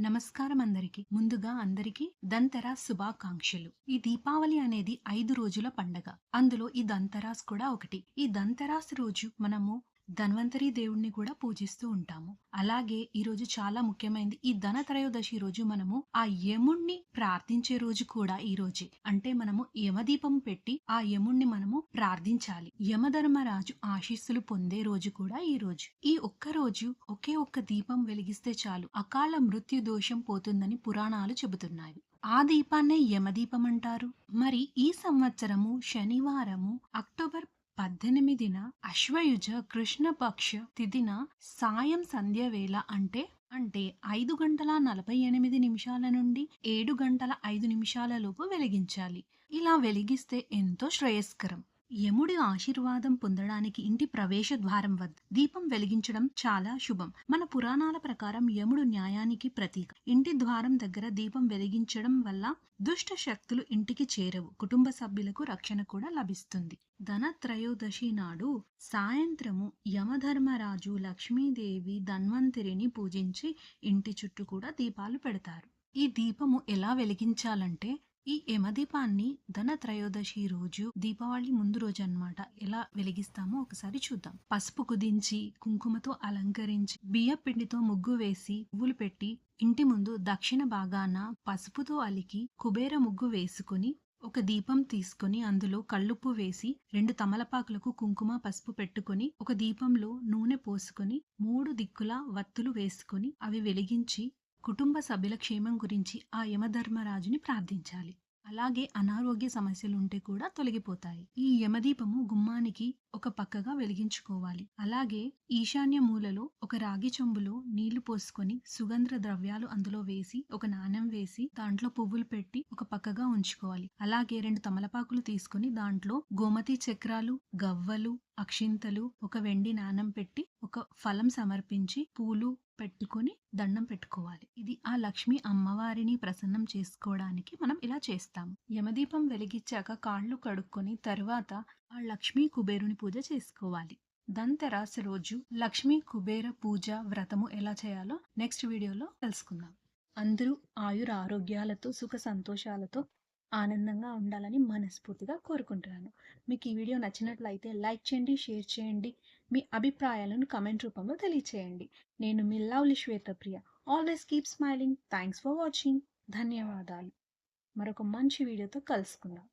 నమస్కారం అందరికి. ముందుగా అందరికి దంతరా శుభాకాంక్షలు. ఈ దీపావళి అనేది ఐదు రోజుల పండగ. అందులో ఈ దంతరాస్ కూడా ఒకటి. ఈ దంతరాస్ రోజు మనము ధన్వంతరి దేవుణ్ణి కూడా పూజిస్తూ ఉంటాము. అలాగే ఈ రోజు చాలా ముఖ్యమైనది ఈ ధన త్రయోదశి రోజు మనము ఆ యముణ్ణి ప్రార్థించే రోజు కూడా ఈ రోజే. అంటే మనము యమదీపం పెట్టి ఆ యముణ్ణి మనము ప్రార్థించాలి. యమధర్మరాజు ఆశీస్సులు పొందే రోజు కూడా ఈ రోజు. ఈ ఒక్క రోజు ఒకే ఒక్క దీపం వెలిగిస్తే చాలు. అకాల మృత్యు దోషం పోతుందని పురాణాలు చెబుతున్నాయి. ఆ దీపాన్నే యమదీపం అంటారు. మరి ఈ సంవత్సరము శనివారము పద్దెనిమిదిన అశ్వయుజ కృష్ణపక్ష తిథిన సాయం సంధ్య వేళ అంటే అంటే ఐదు గంటల నలభై ఎనిమిది నిమిషాల నుండి ఏడు గంటల ఐదు నిమిషాల లోపు వెలిగించాలి. ఇలా వెలిగిస్తే ఎంతో శ్రేయస్కరం. యముడి ఆశీర్వాదం పొందడానికి ఇంటి ప్రవేశ ద్వారం వద్ద దీపం వెలిగించడం చాలా శుభం. మన పురాణాల ప్రకారం యముడు న్యాయానికి ప్రతీక. ఇంటి ద్వారం దగ్గర దీపం వెలిగించడం వల్ల దుష్ట శక్తులు ఇంటికి చేరవు. కుటుంబ సభ్యులకు రక్షణ కూడా లభిస్తుంది. ధన త్రయోదశి నాడు సాయంత్రము యమధర్మరాజు లక్ష్మీదేవి ధన్వంతరిని పూజించి ఇంటి చుట్టూ కూడా దీపాలు పెడతారు. ఈ దీపము ఎలా వెలిగించాలంటే ఈ యమదీపాన్ని ధన త్రయోదశి రోజు దీపావళి ముందు రోజు అన్నమాట ఎలా వెలిగిస్తామో ఒకసారి చూద్దాం. పసుపు కుదించి కుంకుమతో అలంకరించి బియ్య పిండితో ముగ్గు వేసి పువ్వులు పెట్టి ఇంటి ముందు దక్షిణ భాగాన పసుపుతో అలికి కుబేర ముగ్గు వేసుకుని ఒక దీపం తీసుకొని అందులో కళ్ళుప్పు వేసి రెండు తమలపాకులకు కుంకుమ పసుపు పెట్టుకొని ఒక దీపంలో నూనె పోసుకొని మూడు దిక్కుల వత్తులు వేసుకొని అవి వెలిగించి కుటుంబ సభ్యుల క్షేమం గురించి ఆ యమధర్మరాజుని ప్రార్థించాలి. అలాగే అనారోగ్య సమస్యలు ఉంటే కూడా తొలగిపోతాయి. ఈ యమదీపము గుమ్మానికి ఒక పక్కగా వెలిగించుకోవాలి. అలాగే ఈశాన్య మూలలో ఒక రాగి చెంబులో నీళ్ళు పోసుకొని సుగంధ ద్రవ్యాలు అందులో వేసి ఒక నాణం వేసి దాంట్లో పువ్వులు పెట్టి ఒక పక్కగా ఉంచుకోవాలి. అలాగే రెండు తమలపాకులు తీసుకొని దాంట్లో గోమతి చక్రాలు గవ్వలు అక్షింతలు ఒక వెండి నాణం పెట్టి ఒక ఫలం సమర్పించి పూలు పెట్టుకొని దండం పెట్టుకోవాలి. ఇది ఆ లక్ష్మి అమ్మవారిని ప్రసన్నం చేసుకోవడానికి మనం ఇలా చేస్తాం యమదీపం వెలిగించాక కాళ్ళు కడుక్కొని తర్వాత ఆ లక్ష్మీ కుబేరుని పూజ చేసుకోవాలి. దంతెరాస రోజు లక్ష్మీ కుబేర పూజ వ్రతము ఎలా చేయాలో నెక్స్ట్ వీడియోలో తెలుసుకుందాం. అందరూ ఆయుర ఆరోగ్యాలతో సుఖ సంతోషాలతో ఆనందంగా ఉండాలని మనస్ఫూర్తిగా కోరుకుంటున్నాను. మీకు ఈ వీడియో నచ్చినట్లయితే లైక్ చేయండి షేర్ చేయండి. మీ అభిప్రాయాలను కమెంట్ రూపంలో తెలియచేయండి. నేను మీ lovely Swethapriya always keep smiling thanks for watching ధన్యవాదాలు. మరొక మంచి వీడియోతో కలుసుకుందాం.